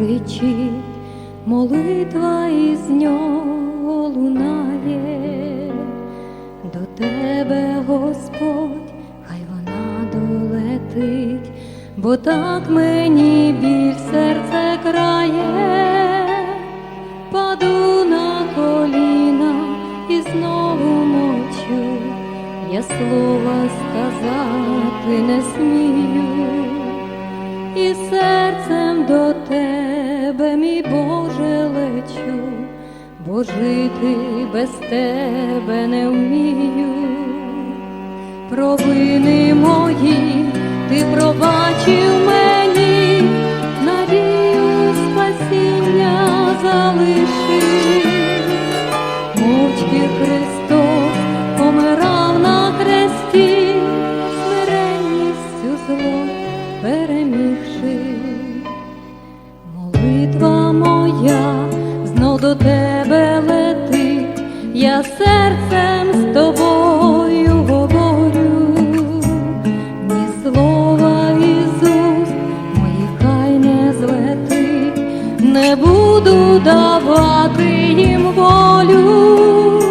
кричить, молитва із нього лунає, до тебе, Господь, хай вона долетить, бо так мені біль серце крає, паду на коліна і знову мовчу, я слова сказати не смію і серцем до тебе, мій Боже, лечу, бо жити без тебе не вмію. Провини мої, ти пробачив до тебе летить, я серцем з тобою говорю, ні слова Ісус, моїх хай не злетить, не буду давати їм волю,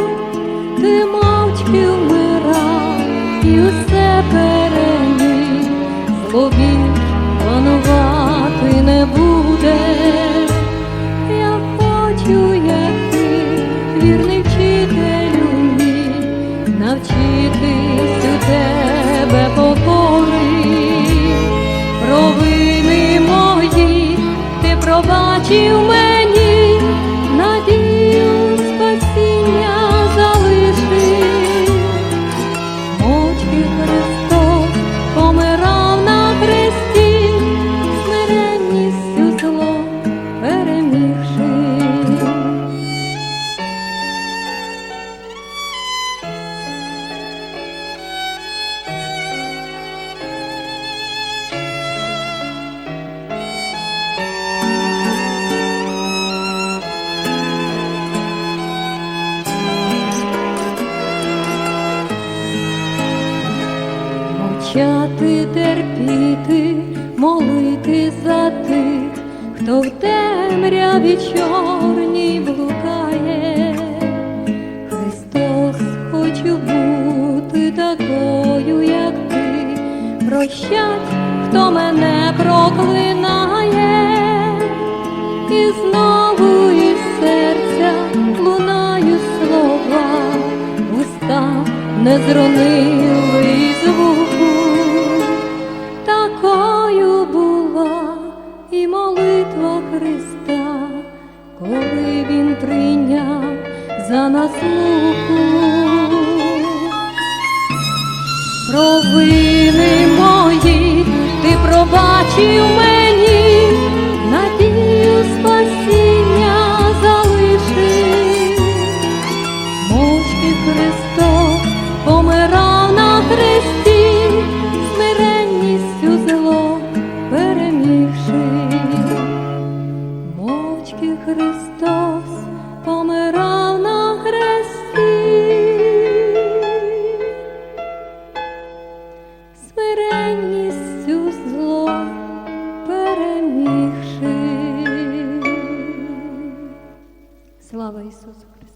ти мовчки вмирав і усе переміг, злобів панувати не буде. Навчитись у тебе покори, провини мої, ти пробачив мені, Мовчати, терпіти, молити за тих, хто в темряві чорній блукає. Христос, хочу бути такою, як ти, прощать, хто мене проклинає, і знову із серця лунають слова, уста не зронили Він прийняв за нас Jesucristo.